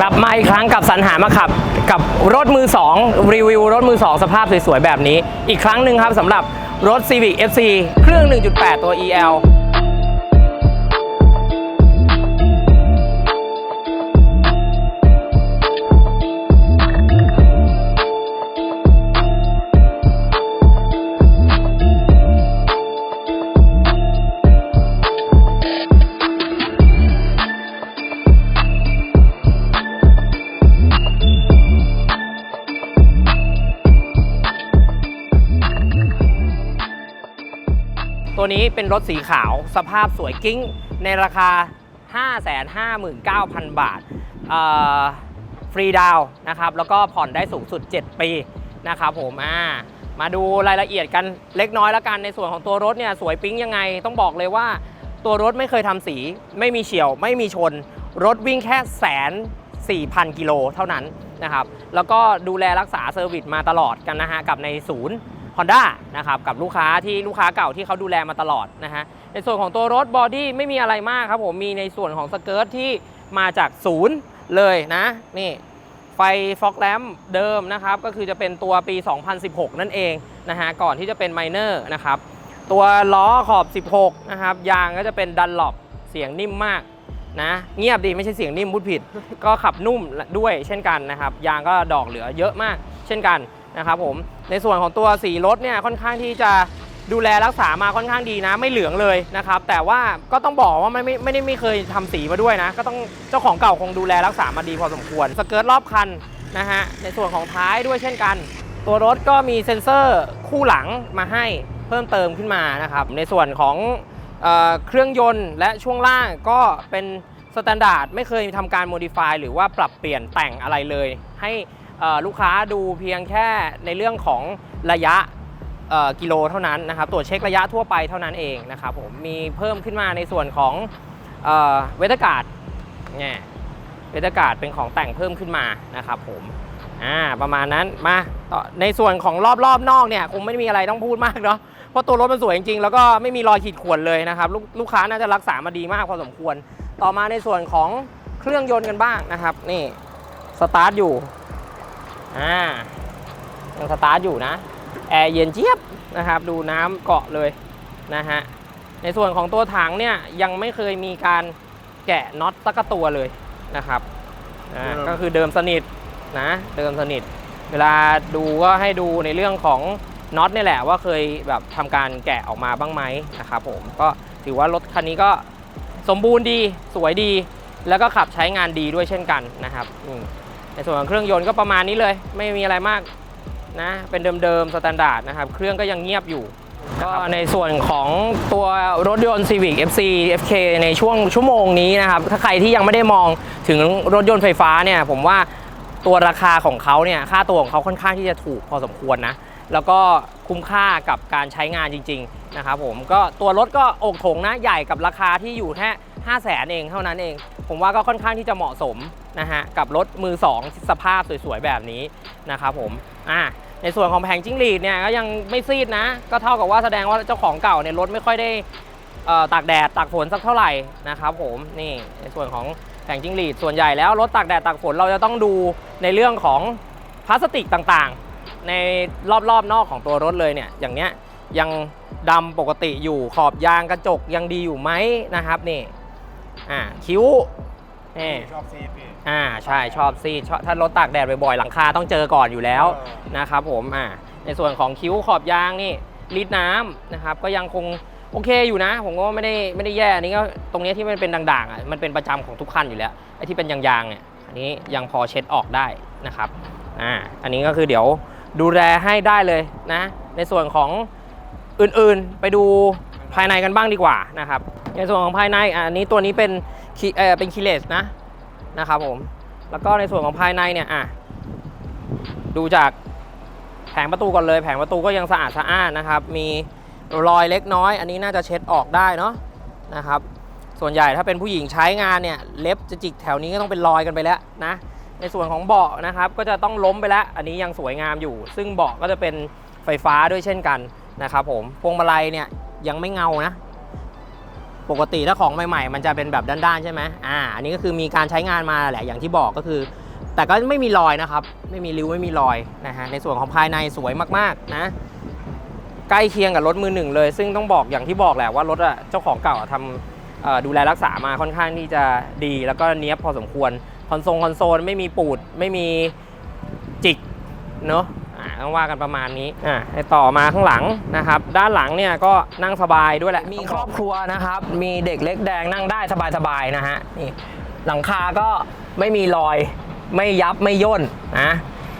กลับมาอีกครั้งกับสรรหามาขับ กับรถมือ 2 รีวิวรถมือ 2 สภาพสวยๆ แบบนี้ อีกครั้งหนึ่งครับสำหรับรถ Civic FC เครื่อง 1.8 ตัว EL ตัวนี้เป็นรถสีขาวสภาพสวยกิ้งในราคา 559,000 บาทฟรีดาวนะครับ แล้วก็ผ่อนได้สูงสุด 7 ปีนะครับผมอ่ามาดูรายละเอียดกันเล็กน้อยแล้วกันในส่วนของตัวรถเนี่ยสวยปิ๊งยังไงต้องบอกเลยว่าตัวรถไม่เคยทำสี ไม่มีเฉียว ไม่มีชน รถวิ่งแค่แสน4,000กิโลเท่านั้นนะครับ แล้วก็ดูแลรักษาเซอร์วิสมาตลอดกันนะฮะกับในศูนย์ Honda นะครับกับลูกค้าที่ลูกค้าเก่าที่เขาดูแลมาตลอดนะฮะในส่วนของตัวรถบอดี้ไม่มีอะไรมากครับผมมีในส่วนของสเกิร์ตที่มาจากศูนย์เลยนะนี่ไฟฟอกแลมเดิมนะครับก็คือจะเป็นตัวปี 2016 นั่นเองนะฮะก่อนที่จะเป็นไมเนอร์นะครับตัวล้อขอบ 16 นะครับ ยางก็จะเป็นดันหลบเสียงนิ่มมากนะเงียบดีไม่ใช่เสียงนิ่มพูดผิด ก็ขับนุ่มด้วยเช่นกันนะครับ ยางก็ดอกเหลือเยอะมาก เช่นกัน นะครับผมในส่วนของตัวสีรถเนี่ยค่อนข้างที่จะดูแลรักษามาค่อนข้างดีนะ ไม่เหลืองเลยนะครับ แต่ว่าก็ต้องบอกว่าไม่ไม่ไม่ได้ไม่เคยทำสีมาด้วยนะ ก็ต้องเจ้าของเก่าคงดูแลรักษามาดีพอสมควรสเกิร์ตรอบคันนะฮะในส่วนของท้ายด้วยเช่นกัน ตัวรถก็มีเซ็นเซอร์คู่หลังมาให้เพิ่มเติมขึ้นมานะครับในส่วนของเออเครื่องยนต์และช่วงล่างก็เป็นสแตนดาร์ดไม่เคยทำการโมดิฟายหรือว่าปรับเปลี่ยนแต่งอะไรเลย ให้ ลูกค้าดูเพียงแค่ในเรื่องของระยะกิโลเท่านั้นนะครับตรวจเช็คระยะทั่วไปเท่านั้นเองนะครับผมมีเพิ่มขึ้นมาในส่วนของเวทอากาศเนี่ยเวทอากาศเป็นของแต่งเพิ่มขึ้นมานะครับผมอ่าประมาณนั้นมาต่อในส่วนของรอบรอบนอกเนี่ยคงไม่มีอะไรต้องพูดมากเนาะเพราะตัวรถมันสวยจริงๆ แล้วก็ไม่มีรอยขีดข่วนเลยนะครับลลูกค้าน่าจะรักษามาดีมากพอสมควร ต่อมาในส่วนของเครื่องยนต์กันบ้างนะครับ นี่สตาร์ทอยู่ อ่ายังสตาร์ทอยู่นะแอร์เย็นเจี๊ยบนะครับ ดูน้ำเกาะเลยนะฮะในส่วนของตัวถังเนี่ยยังไม่เคยมีการแกะน็อตสักตัวเลยนะครับอ่าเดิม ก็คือเดิมสนิทนะเดิมสนิท เวลาดูก็ให้ดูในเรื่องของน็อตนี่แหละว่าเคยแบบทำการแกะออกมาบ้างไหมนะครับผมก็ถือว่ารถคันนี้ก็สมบูรณ์ดีสวยดี แล้วก็ขับใช้งานดีด้วยเช่นกันนะครับอืม ในส่วนของเครื่องยนต์ก็ประมาณนี้เลย ไม่มีอะไรมากนะเป็นเดิมๆสแตนดาร์ดนะครับ เครื่องก็ยังเงียบอยู่ก็ในส่วนของตัวรถยนต์ Civic FC FK ในช่วงชั่วโมงนี้นะครับ ถ้าใครที่ยังไม่ได้มองถึงรถยนต์ไฟฟ้าเนี่ย ผมว่าตัวราคาของเขาเนี่ย ค่าตัวของเขาค่อนข้างที่จะถูกพอสมควรนะ แล้วก็คุ้มค่ากับการใช้งานจริง ๆ นะครับผม ก็ตัวรถก็อกโถงนะ ใหญ่กับราคาที่อยู่แค่ 5 0 0แสนเองเท่านั้นเอง ผมว่าก็ค่อนข้างที่จะเหมาะสม นะฮะกับรถมือ 2 สภาพสวยๆ แบบนี้นะครับผมอ่าในส่วนของแผงจิ้งหรีดเนี่ยก็ยังไม่ซีดนะ ก็เท่ากับว่าแสดงว่าเจ้าของเก่าเนี่ยรถไม่ค่อยได้ตากแดดตากฝนสักเท่าไหร่นะครับผมนี่ในส่วนของแผงจิ้งหรีดส่วนใหญ่แล้วรถตากแดดตากฝนเราจะต้องดูในเรื่องของพลาสติกต่างๆ ในรอบๆนอกของตัวรถเลยเนี่ยอย่างเนี้ยยังดำปกติอยู่ขอบยางกระจกยังดีอยู่ไหมนะครับนี่อ่าคิ้วนี่ชอบซีดพี่ อ่าใช่ชอบซีดชอบถ้ารถตากแดดบ่อยๆหลังคาต้องเจอก่อนอยู่แล้วเออนะครับผมอ่าในส่วนของคิ้วขอบยางนี่รีดน้ำนะครับก็ยังคงโอเคอยู่นะ ผมก็ไม่ได้ไม่ได้แย่อันนี้ก็ตรงเนี้ยที่มันเป็นด่างๆอะมันเป็นประจำของทุกคันอยู่แล้วไอ้ที่เป็นยางๆเนี่ยอันนี้ยังพอเช็ดออกได้นะครับอ่าอันนี้ก็คือเดี๋ยวดูแลให้ได้เลยนะ ในส่วนของอื่นๆไปดูภายในกันบ้างดีกว่านะครับในส่วนของภายในอะอันนี้ตัวนี้เป็นคีเออเป็นคีเลสนะ นะครับผม แล้วก็ในส่วนของภายในเนี่ยอะดูจากแผงประตูก่อนเลย แผงประตูก็ยังสะอาดสะอ้านนะครับ มีรอยเล็กน้อย อันนี้น่าจะเช็ดออกได้เนาะนะครับ ส่วนใหญ่ถ้าเป็นผู้หญิงใช้งานเนี่ยเล็บจะจิกแถวนี้ก็ต้องเป็นรอยกันไปแล้วนะ ในส่วนของเบาะนะครับก็จะต้องล้มไปแล้ว อันนี้ยังสวยงามอยู่ ซึ่งเบาะก็จะเป็นไฟฟ้าด้วยเช่นกันนะครับผมพวงมาลัยเนี่ยยังไม่เงานะ ปกติถ้าของใหม่ๆ มันจะเป็นแบบด้านๆใช่ไหมอ่า อันนี้ก็คือมีการใช้งานมาแหละอย่างที่บอกก็คือ แต่ก็ไม่มีรอยนะครับ ไม่มีริ้วไม่มีรอยนะฮะ ในส่วนของภายในสวยมากๆนะ ใกล้เคียงกับรถมือหนึ่งเลย ซึ่งต้องบอกอย่างที่บอกแหละว่ารถอะเจ้าของเก่าทำดูแลรักษามาค่อนข้างที่จะดี แล้วก็เนี้ยบพอสมควร คอนโซลคอนโซลไม่มีปูดไม่มีจิกเนอะ ต้องว่ากันประมาณนี้อ่าให้ต่อมาข้างหลังนะครับ ด้านหลังเนี่ยก็นั่งสบายด้วยแหละ มีครอบครัวนะครับ มีเด็กเล็กแดงนั่งได้สบายๆนะฮะนี่หลังคาก็ไม่มีรอย ไม่ยับไม่ย่นนะ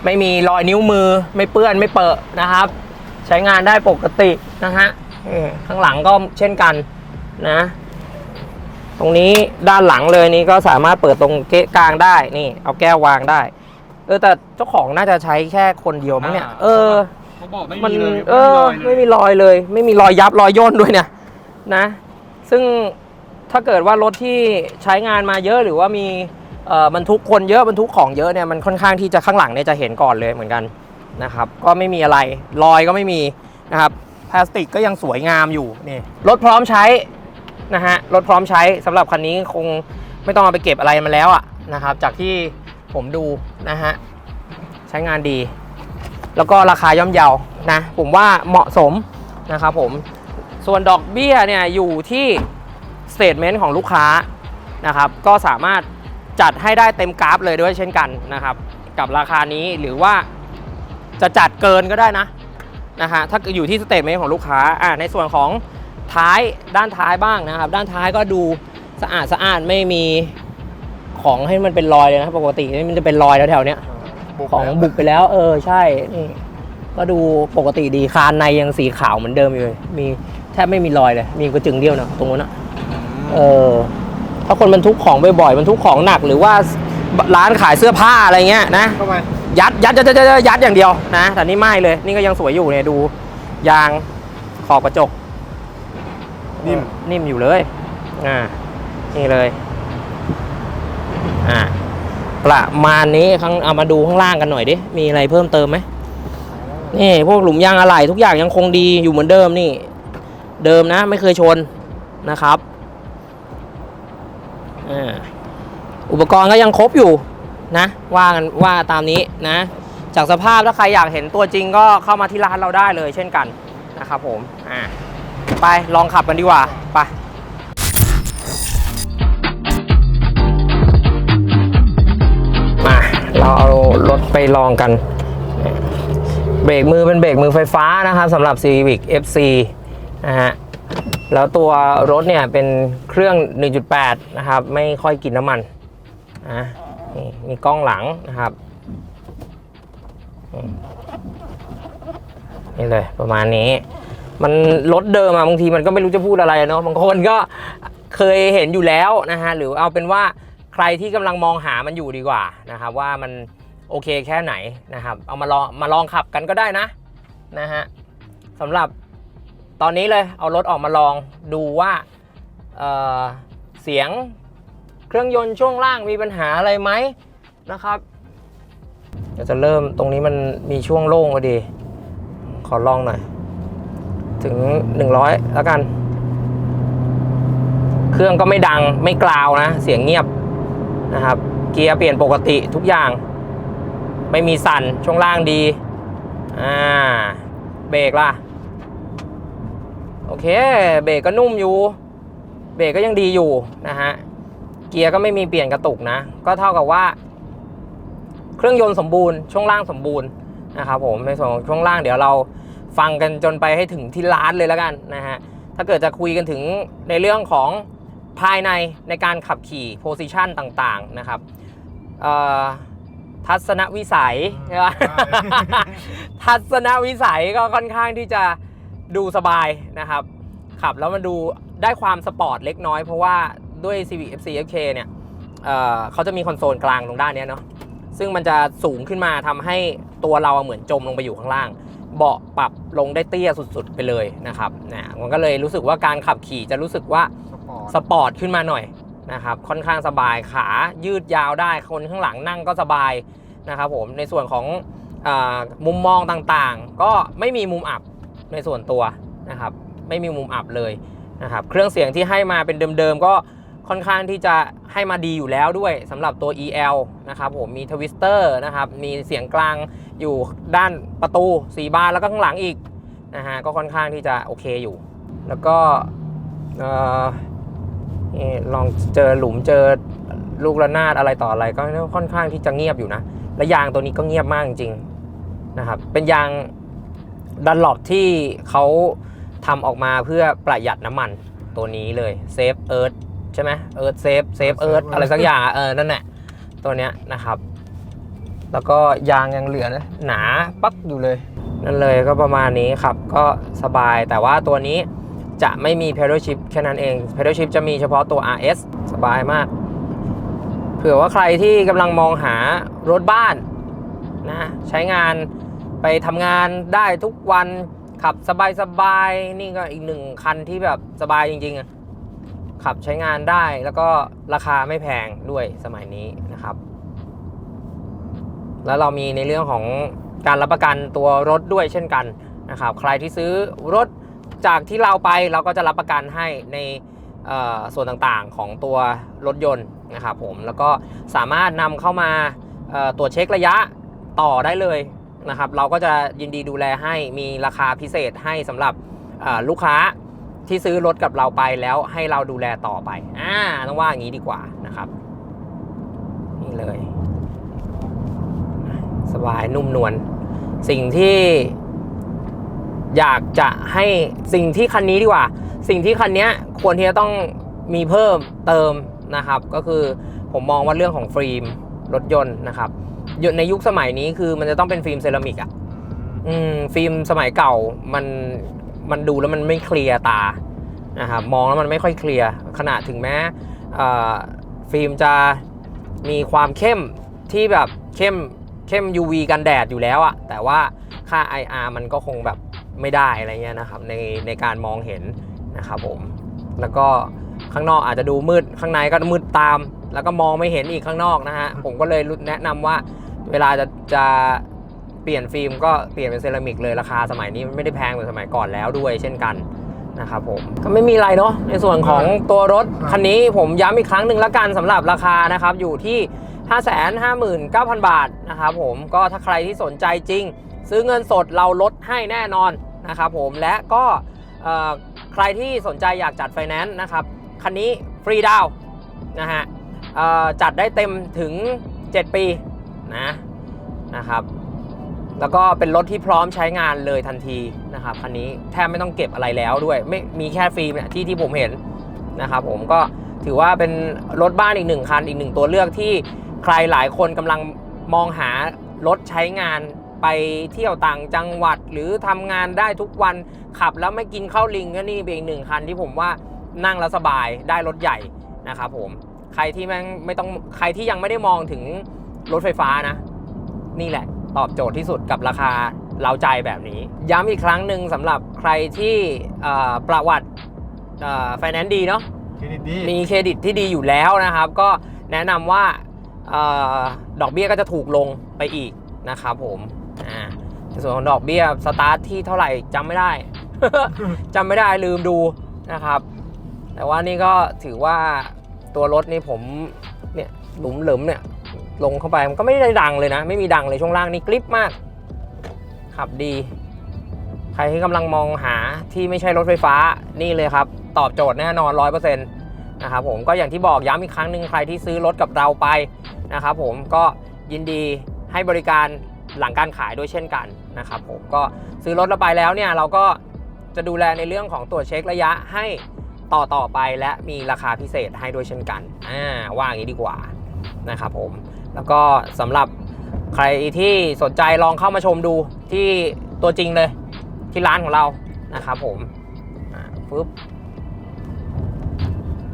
ไม่มีรอยนิ้วมือไม่เปื้อนไม่เปอะนะครับ ใช้งานได้ปกตินะฮะนี่ข้างหลังก็เช่นกันนะ ตรงนี้ด้านหลังเลยนี่ก็สามารถเปิดตรงเกะกลางได้นี่ เอาแก้ววางได้ เออแต่เจ้าของน่าจะใช้แค่คนเดียวมั้งเนี่ยอ่าเออ เขาบอกไม่มันมีเลยเออไม่มีรอยเลย ไม่มีรอยยับรอยย่นด้วยเนี่ยนะ ซึ่งถ้าเกิดว่ารถที่ใช้งานมาเยอะหรือว่ามีเอ่อบรรทุกคนเยอะบรรทุกของเยอะเนี่ยมันค่อนข้างที่จะข้างหลังเนี่ยจะเห็นก่อนเลยเหมือนกันนะครับ ก็ไม่มีอะไรรอยก็ไม่มีนะครับพลาสติกก็ยังสวยงามอยู่นี่รถพร้อมใช้นะฮะรถพร้อมใช้สำหรับคันนี้คงไม่ต้องเอาไปเก็บอะไรมาแล้วอะนะครับ จากที่ ผมดูนะฮะ ใช้งานดี แล้วก็ราคาย่อมเยานะ ผมว่าเหมาะสมนะครับผม ส่วนดอกเบี้ยเนี่ยอยู่ที่สเต t เมนต์ของลูกค้านะครับ ก็สามารถจัดให้ได้เต็มกราฟเลยด้วยเช่นกันนะครับ กับราคานี้หรือว่าจะจัดเกินก็ได้นะนะฮะถ้าอยู่ที่สเต t เมนต์ของลูกค้าอ่าในส่วนของท้ายด้านท้ายบ้างนะครับ ด้านท้ายก็ดูสะอาดสะอาดไม่มี ของให้มันเป็นรอยเลยนะปกติมันจะเป็นรอยแถวๆเนี้ยของบุกไปแล้ว เออใช่นี่ก็ดูปกติดีคานในยังสีขาวเหมือนเดิมอยู่เลยมีแทบไม่มีรอยเลย มีกระจึงเดียวนะตรงนู้นอะเออถ้าคนบรรทุกของบ่อยๆบรรทุกของหนักหรือว่าร้านขายเสื้อผ้าอะไรเงี้ยนะเข้าไปยัดยัดยัดยัดยัดยัดอย่างเดียวนะแต่นี่ไม่เลย นี่ก็ยังสวยอยู่เนี่ยดูยางขอบกระจก นิ่มนิ่มอยู่เลย อ่านี่เลย อ่าประมาณนี้ข้างเอามาดูข้างล่างกันหน่อยดิมีอะไรเพิ่มเติมไหมนี่พวกหลุมยางอะไหล่ทุกอย่างยังคงดีอยู่เหมือนเดิมนี่ เดิมนะไม่เคยชนนะครับอุปกรณ์ก็ยังครบอยู่นะว่ากันว่าตามนี้นะ จากสภาพถ้าใครอยากเห็นตัวจริงก็เข้ามาที่ร้านเราได้เลยเช่นกันนะครับผมอ่าไปลองขับกันดีกว่าไป ไปลองกัน เบรกมือเป็นเบรกมือไฟฟ้านะครับสำหรับ Civic FC นะฮะแล้วตัวรถเนี่ยเป็นเครื่อง 1.8 นะครับ ไม่ค่อยกินน้ำมันนะมีกล้องหลังนะครับนี่เลยประมาณนี้ มันรถเดิมอะบางทีมันก็ไม่รู้จะพูดอะไรเนาะบางคนก็เคยเห็นอยู่แล้วนะฮะหรือเอาเป็นว่าใครที่กำลังมองหามันอยู่ดีกว่านะครับว่ามัน โอเคแค่ไหนนะครับ เอามาลองมาลองขับกันก็ได้นะนะฮะสำหรับตอนนี้เลยเอารถออกมาลองดูว่าเเสียงเครื่องยนต์ช่วงล่างมีปัญหาอะไรไหมนะครับเดี๋ยวจะเริ่มตรงนี้มันมีช่วงโล่งพอดี ขอลองหน่อย ถึง 100 แล้วกัน เครื่องก็ไม่ดังไม่กลาวนะ เสียงเงียบนะครับ เกียร์เปลี่ยนปกติทุกอย่าง ไม่มีสั่นช่วงล่างดี อ่า เบรกล่ะ โอเค เบรกก็นุ่มอยู่ เบรกก็ยังดีอยู่นะฮะ เกียร์ก็ไม่มีเปลี่ยนกระตุกนะ ก็เท่ากับว่า เครื่องยนต์สมบูรณ์ ช่วงล่างสมบูรณ์นะครับผม ในส่วนของช่วงล่างเดี๋ยวเราฟังกันจนไปให้ถึงที่ร้านเลยแล้วกันนะฮะ ถ้าเกิดจะคุยกันถึงในเรื่องของภายในในการขับขี่โพซิชันต่างๆนะครับเอ่อ ทัศนวิสัยใช่ปะทัศนวิสัยก็ค่อนข้างที่จะดูสบายนะครับ ขับแล้วมันดูได้ความสปอร์ตเล็กน้อยเพราะว่าด้วย Civic FC FK เนี่ยเอ่อเขาจะมีคอนโซลกลางตรงด้านเนี้ยเนาะซึ่งมันจะสูงขึ้นมาทำให้ตัวเราอะเหมือนจมลงไปอยู่ข้างล่าง เบาะปรับลงได้เตี้ยสุดๆไปเลยนะครับนะมันก็เลยรู้สึกว่าการขับขี่จะรู้สึกว่าสปอร์ตสปอร์ตขึ้นมาหน่อย นะครับค่อนข้างสบายขายืดยาวได้คนข้างหลังนั่งก็สบายนะครับผมในส่วนของอมุมมองต่างๆ ก็ไม่มีมุมอับในส่วนตัวนะครับไม่มีมุมอับเลยนะครับเครื่องเสียงที่ให้มาเป็นเดิมๆก็ค่อนข้างที่จะให้มาดีอยู่แล้วด้วยสำหรับตัว EL นะครับผมมีทวิสเตอร์นะครับมีเสียงกลางอยู่ด้านประตู 4 บานแล้วก็ข้างหลังอีกนะฮะก็ค่อนข้างที่จะโอเคอยู่ แล้วก็ ลองเจอหลุมเจอลูกระนาดอะไรต่ออะไรก็ค่อนข้างที่จะเงียบอยู่นะ และยางตัวนี้ก็เงียบมากจริงๆนะครับ เป็นยางดันหลบที่เขาทำออกมาเพื่อประหยัดน้ำมันตัวนี้เลยเซฟเอิร์ธใช่ไหมเอิร์ธเซฟเซฟเอิร์ธอะไรสักอย่างอะเออนั่นแหละตัวเนี้ยนะครับ แล้วก็ยางยังเหลือนะหนาปักอยู่เลย นั่นเลยก็ประมาณนี้ครับก็สบายแต่ว่าตัวนี้ จะไม่มี pedal shift แค่นั้นเอง pedal shift จะมีเฉพาะตัว RS สบายมาก เผื่อว่าใครที่กำลังมองหารถบ้านนะใช้งานไปทำงานได้ทุกวันขับสบายๆ นี่ก็อีกหนึ่งคันที่แบบสบายจริงๆอะขับใช้งานได้แล้วก็ราคาไม่แพงด้วยสมัยนี้นะครับ แล้วเรามีในเรื่องของการรับประกันตัวรถด้วยเช่นกันนะครับ ใครที่ซื้อรถ จากที่เราไปเราก็จะรับประกันให้ในส่วนต่างๆของตัวรถยนต์นะครับผมแล้วก็สามารถนำเข้ามาตรวจเช็คระยะต่อได้เลยนะครับ เราก็จะยินดีดูแลให้มีราคาพิเศษให้สำหรับลูกค้าที่ซื้อรถกับเราไปแล้วให้เราดูแลต่อไปอ่าต้องว่าอย่างนี้ดีกว่านะครับ นี่เลย สบายนุ่มนวลสิ่งที่ อยากจะให้สิ่งที่คันนี้ดีกว่า สิ่งที่คันนี้ควรที่จะต้องมีเพิ่มเติมนะครับ ก็คือผมมองว่าเรื่องของฟิล์มรถยนต์นะครับในยุคสมัยนี้คือมันจะต้องเป็นฟิล์มเซรามิกอะอืมฟิล์มสมัยเก่ามันมันดูแล้วมันไม่เคลียร์ตานะครับมองแล้วมันไม่ค่อยเคลียร์ขนาดถึงแม้เอ่อฟิล์มจะมีความเข้มที่แบบเข้มเข้ม UV กันแดดอยู่แล้วอะแต่ว่าค่า IR มันก็คงแบบ ไม่ได้อะไรเงี้ยนะครับในในการมองเห็นนะครับผมแล้วก็ข้างนอกอาจจะดูมืดข้างในก็มืดตาม แล้วก็มองไม่เห็นอีกข้างนอกนะฮะผมก็เลยแนะนำว่าเวลาจะจะเปลี่ยนฟิล์มก็เปลี่ยนเป็นเซรามิกเลยราคาสมัยนี้ไม่ได้แพงเหมือนสมัยก่อนแล้วด้วยเช่นกันนะครับผมก็ไม่มีอะไรเนาะในส่วนของตัวรถคันนี้ผมย้ำอีกครั้งหนึ่งละกันสำหรับราคานะครับอยู่ที่ 559,000 บาทนะครับผมก็ถ้าใครที่สนใจจริง ซื้อเงินสดเราลดให้แน่นอน นะครับผมและก็ใครที่สนใจอยากจัดไฟแนนซ์นะครับคันนี้ฟรีดาวนะฮะจัดได้เต็มถึง 7 ปีนะนะครับแล้วก็เป็นรถที่พร้อมใช้งานเลยทันทีนะครับคันนี้แทบไม่ต้องเก็บอะไรแล้วด้วยไม่มีแค่ฟิล์มเนี่ยที่ที่ผมเห็นนะครับผมก็ถือว่าเป็นรถบ้านอีกหนึ่งคันอีกหนึ่งตัวเลือกที่ใครหลายคนกำลังมองหารถใช้งาน ไปเที่ยวต่างจังหวัดหรือทำงานได้ทุกวันขับแล้วไม่กินข้าวลิงก็นี่เป็นอีกหนึ่งคันที่ผมว่านั่งแล้วสบายได้รถใหญ่นะครับผมใครที่แม่งไม่ต้องใครที่ยังไม่ได้มองถึงรถไฟฟ้านะ นี่แหละ ตอบโจทย์ที่สุดกับราคาเราใจแบบนี้ ย้ำอีกครั้งหนึ่งสำหรับใครที่เอ่อประวัติไฟแนนซ์ดีเนาะเครดิตดีมีเครดิตที่ดีอยู่แล้วนะครับ ก็แนะนำว่าเออดอกเบี้ยก็จะถูกลงไปอีกนะครับผม อ่าในส่วนของดอกเบี้ยสตาร์ทที่เท่าไหร่จำไม่ได้จำไม่ได้ลืมดูนะครับ แต่ว่านี่ก็ถือว่าตัวรถนี่ผมเนี่ยหลุมเหลิมเนี่ยลงเข้าไปมันก็ไม่ได้ดังเลยนะ ไม่มีดังเลยช่วงล่างนี่กริปมาก ขับดี ใครที่กำลังมองหาที่ไม่ใช่รถไฟฟ้านี่เลยครับ ตอบโจทย์แน่นอน 100%นะครับผมก็อย่างที่บอกย้ำอีกครั้งหนึ่งใครที่ซื้อรถกับเราไปนะครับผมก็ยินดีให้บริการ หลังการขายด้วยเช่นกันนะครับผมก็ซื้อรถเราไปแล้วเนี่ยเราก็จะดูแลในเรื่องของตรวจเช็คระยะให้ต่อต่อไปและมีราคาพิเศษให้ด้วยเช่นกันอ่าว่าอย่างนี้ดีกว่านะครับผมแล้วก็สำหรับใครที่สนใจลองเข้ามาชมดูที่ตัวจริงเลยที่ร้านของเรานะครับผมอ่าปึ๊บ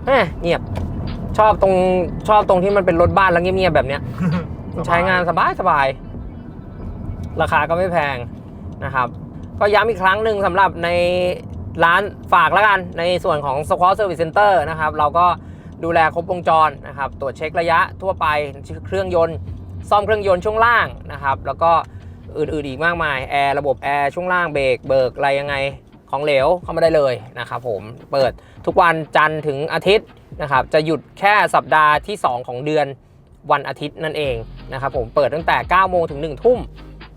แหม่เงียบชอบตรงชอบตรงที่มันเป็นรถบ้านแล้วเงียบๆแบบเนี้ยใช้งานสบายสบาย ราคาก็ไม่แพงนะครับ ก็ย้ำอีกครั้งหนึ่งสำหรับในร้านฝากแล้วกัน ในส่วนของ Squad Service Center นะครับ เราก็ดูแลครบวงจรนะครับ ตรวจเช็คระยะทั่วไปเครื่องยนต์ ซ่อมเครื่องยนต์ช่วงล่างนะครับ แล้วก็อื่นๆอีกมากมาย แอร์ระบบแอร์ช่วงล่างเบรกเบิกอะไรยังไงของเหลวเข้ามาได้เลยนะครับผมเปิดทุกวันจันทร์ถึงอาทิตย์นะครับ จะหยุดแค่สัปดาห์ที่ 2 ของเดือนวันอาทิตย์นั่นเองนะครับผมเปิดตั้งแต่ 9 โมงถึง 1 ทุ่ม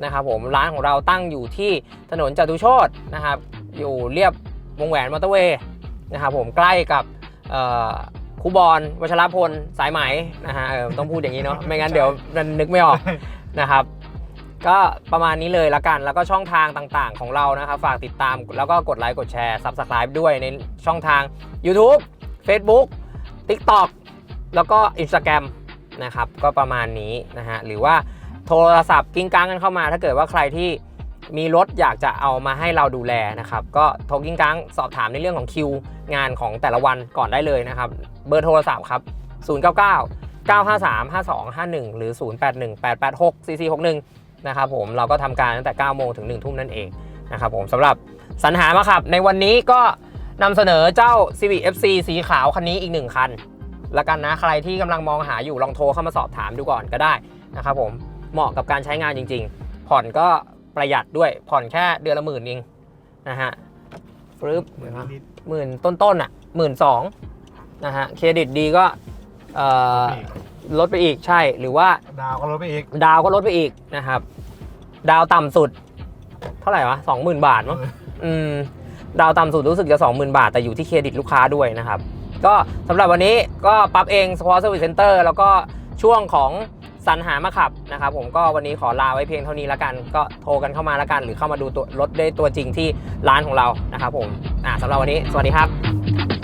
นะครับผมร้านของเราตั้งอยู่ที่ถนนจตุโชตนะครับอยู่เรียบวงแหวนมอเตอร์เวย์นะครับผมใกล้กับเอ่อครูบอลวัชรพลสายไหมนะฮะเออต้องพูดอย่างนี้เนาะไม่งั้นเดี๋ยวมันนึกไม่ออกนะครับก็ประมาณนี้เลยละกัน แล้วก็ช่องทางต่างๆของเรานะครับ ฝากติดตามแล้วก็กดไลค์กดแชร์ Subscribe ด้วยในช่องทาง YouTube Facebook TikTok แล้วก็ Instagram นะครับ ก็ประมาณนี้นะฮะ หรือว่า โทรศัพท์กิ้งก้างกันเข้ามา ถ้าเกิดว่าใครที่มีรถอยากจะเอามาให้เราดูแลนะครับ ก็โทรกิ้งก้างสอบถามในเรื่องของคิวงานของแต่ละวันก่อนได้เลยนะครับ เบอร์โทรศัพท์ครับ 099 953 5251 หรือ 081 886 4461 นะครับผมเราก็ทำการตั้งแต่ 9 โมงถึง 1 ทุ่มนั่นเองนะครับผมสำหรับสรรหามาขับ ในวันนี้ก็นำเสนอเจ้า Civic FC สีขาวคันนี้อีก 1 คัน แล้วกันนะ ใครที่กำลังมองหาอยู่ลองโทรเข้ามาสอบถามดูก่อนก็ได้นะครับผม เหมาะกับการใช้งานจริง ๆ ผ่อนก็ประหยัดด้วยผ่อนแค่เดือนละหมื่นเองนะฮะฟรึบเหมือนนิดหมื่นต้นๆอะหมื่นสองนะฮะเครดิตดีก็เอ่อลดไปอีกใช่หรือว่าดาวก็ลดไปอีก ดาวก็ลดไปอีกนะครับ ดาวต่ำสุด เท่าไหร่วะสองหมื่นบาทมั้งอืมดาวต่ำสุดรู้สึกจะสองหมื่นบาท แต่อยู่ที่เครดิตลูกค้าด้วยนะครับ ก็สำหรับวันนี้ก็ปรับเองสปอร์ตเซอร์วิสเซ็นเตอร์แล้วก็ช่วงของ สรรหามาขับนะครับผมก็วันนี้ขอลาไว้เพียงเท่านี้แล้วกัน ก็โทรกันเข้ามาแล้วกัน หรือเข้ามาดูตัวรถได้ตัวจริงที่ร้านของเรานะครับผมอ่าสำหรับวันนี้ สวัสดีครับ